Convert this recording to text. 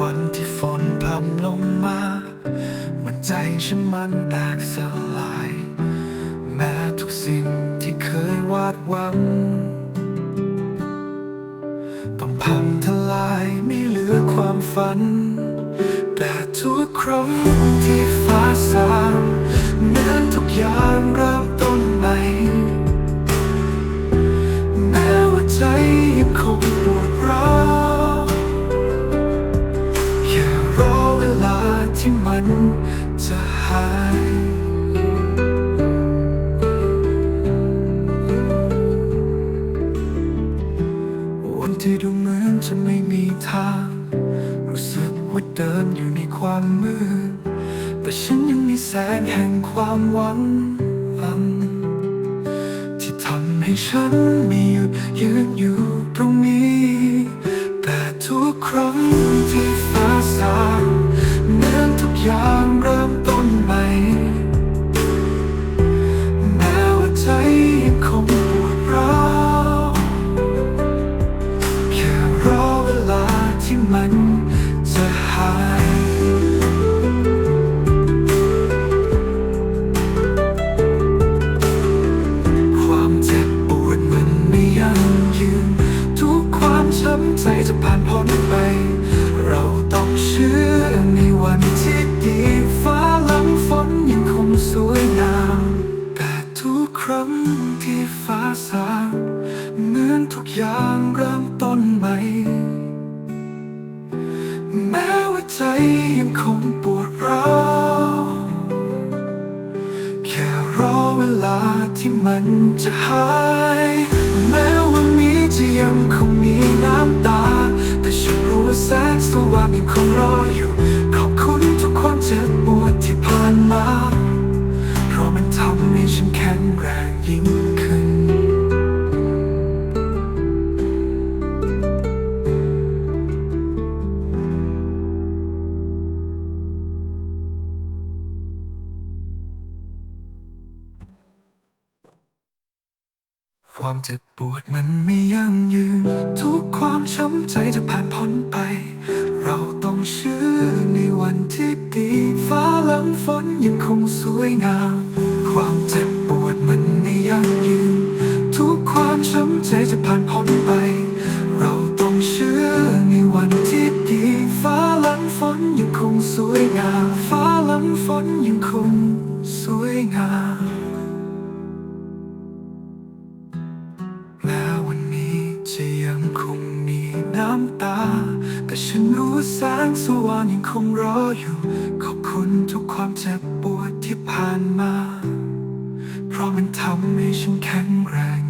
วันที่ฝนพับลงมามันใจฉันมันแตกสลาย แม้ทุกสิ่งที่เคยวาดหวัง ต้องพังทลายไม่เหลือความฝัน แต่ทุกครั้งที่ฟ้าสาันจะหายวันที่ดูเหมือนจะไม่มีทาง รู้สึกว่าเดินอยู่ในความมืด แต่ฉันยังมีแสงแห่งความหวังที่ทำให้ฉันมีหยุดยืนอยู่ตรงนี้ แต่ทุกครั้งที่ฟ้าสางเหมือนทุกอ ย่างเริ่มต้นใหม่แม้ว่าใจยังคงปวดร้าวแค่รอเวลาที่มัน ที่ฟ้าสางเหมือนทุกอย่างเริ่มต้นใหม่ แม้ว่าใจยังคงปวดร้าวแค่รอเวลาที่มันจะหาย แม้ว่ามีจะยังคงมีน้ำ ความเจ็บปวดมันไม่ยั่งยืน ทุกความช้ำใจจะผ่านพ้นไป เราต้องเชื่อในวันที่ดี ฟ้าหลังฝนยังคงสวยงาม ความเจ็บปวดมันไม่ยั่งยืน ทุกความช้ำใจจะผ่านพ้นไป น้ำตา แต่ฉันรู้แสงสว่างยังคงรออยู่ ขอบคุณทุกความเจ็บปวดที่ผ่านมา เพราะมันทำให้ฉันแข็งแรง